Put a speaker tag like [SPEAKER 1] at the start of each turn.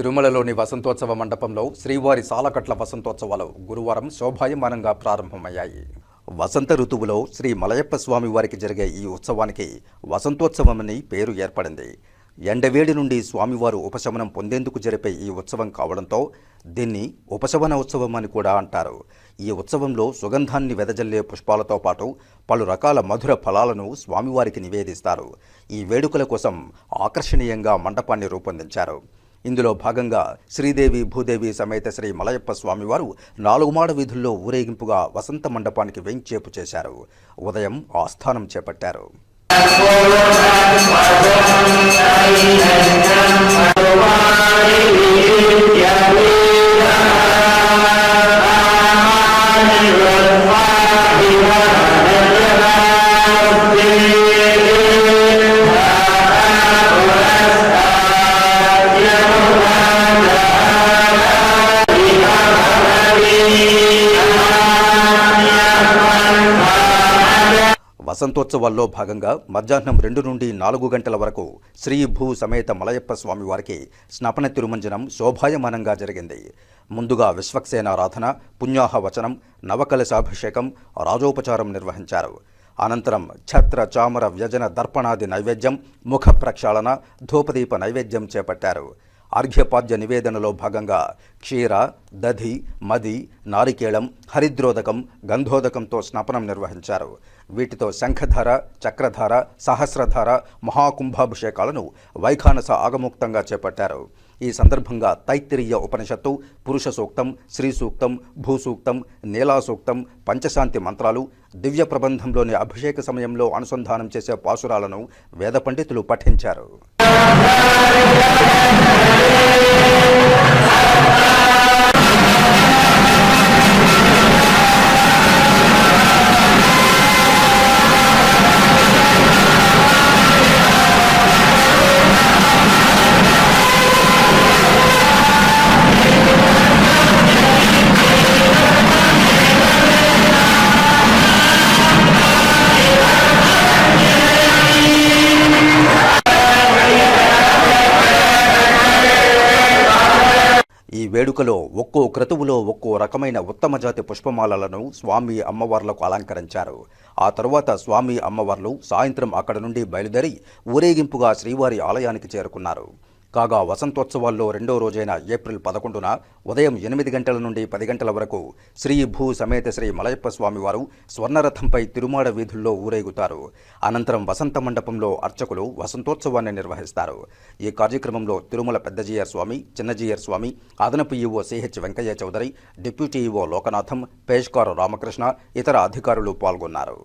[SPEAKER 1] తిరుమలలోని వసంతోత్సవ మండపంలో శ్రీవారి సాలకట్ల వసంతోత్సవాలు గురువారం శోభాయమానంగా ప్రారంభమయ్యాయి. వసంత ఋతువులో శ్రీ మలయప్ప స్వామి వారికి జరిగే ఈ ఉత్సవానికి వసంతోత్సవమని పేరు ఏర్పడింది. ఎండవేడి నుండి స్వామివారు ఉపశమనం పొందేందుకు జరిపే ఈ ఉత్సవం కావడంతో దీన్ని ఉపశమన ఉత్సవం అని కూడా అంటారు. ఈ ఉత్సవంలో సుగంధాన్ని వెదజల్లే పుష్పాలతో పాటు పలు రకాల మధుర ఫలాలను స్వామివారికి నివేదిస్తారు. ఈ వేడుకల కోసం ఆకర్షణీయంగా మండపాన్ని రూపొందించారు. ఇందులో భాగంగా శ్రీదేవి భూదేవి సమేత శ్రీ మలయప్ప స్వామివారు నాలుగు మాడ వీధుల్లో ఊరేగింపుగా వసంత మండపానికి వెంచేపు చేశారు. ఉదయం ఆస్థానం చేపట్టారు. వసంతోత్సవాల్లో భాగంగా మధ్యాహ్నం రెండు నుండి నాలుగు గంటల వరకు శ్రీ భూ సమేత మలయప్ప స్వామివారికి స్నపన తిరుమంజనం శోభాయమానంగా జరిగింది. ముందుగా విశ్వక్సేనారాధన పుణ్యాహ వచనం నవకలశాభిషేకం రాజోపచారం నిర్వహించారు. అనంతరం ఛత్ర చామర వ్యజన దర్పణాది నైవేద్యం ముఖ ప్రక్షాళన ధూపదీప నైవేద్యం చేపట్టారు. అర్ఘ్యపాద్య నివేదనలో భాగంగా క్షీర దధి మది నారికేళం హరిద్రోదకం గంధోదకంతో స్నాపనం నిర్వహించారు. వీటితో శంఖధార చక్రధార సహస్రధార మహాకుంభాభిషేకాలను వైఖానస ఆగముక్తంగా చేపట్టారు. ఈ సందర్భంగా తైత్తిరీయ ఉపనిషత్తు పురుష సూక్తం శ్రీ సూక్తం భూసూక్తం నీలా సూక్తం పంచశాంతి మంత్రాలు దివ్య ప్రబంధంలోని అభిషేక సమయంలో అనుసంధానం చేసే పాసురాలను వేద పండితులు పఠించారు. ఈ వేడుకలో ఒక్కో క్రతువులో ఒక్కో రకమైన ఉత్తమ జాతి పుష్పమాలలను స్వామి అమ్మవార్లకు అలంకరించారు. ఆ తరువాత స్వామి అమ్మవార్లు సాయంత్రం అక్కడ నుండి బయలుదేరి ఊరేగింపుగా శ్రీవారి ఆలయానికి చేరుకున్నారు. కాగా వసంతోత్సవాల్లో రెండో రోజైన ఏప్రిల్ పదకొండున ఉదయం ఎనిమిది గంటల నుండి పది గంటల వరకు శ్రీ భూ సమేత శ్రీ మలయప్ప స్వామివారు స్వర్ణరథంపై తిరుమాడ వీధుల్లో ఊరేగుతారు. అనంతరం వసంత మండపంలో అర్చకులు వసంతోత్సవాన్ని నిర్వహిస్తారు. ఈ కార్యక్రమంలో తిరుమల పెద్దజీయర్ స్వామి చిన్నజీయర్ స్వామి అదనపు EO CH Venkaiah Chowdary deputy EO Lokanatham పేష్కారు Ramakrishna ఇతర అధికారులు పాల్గొన్నారు.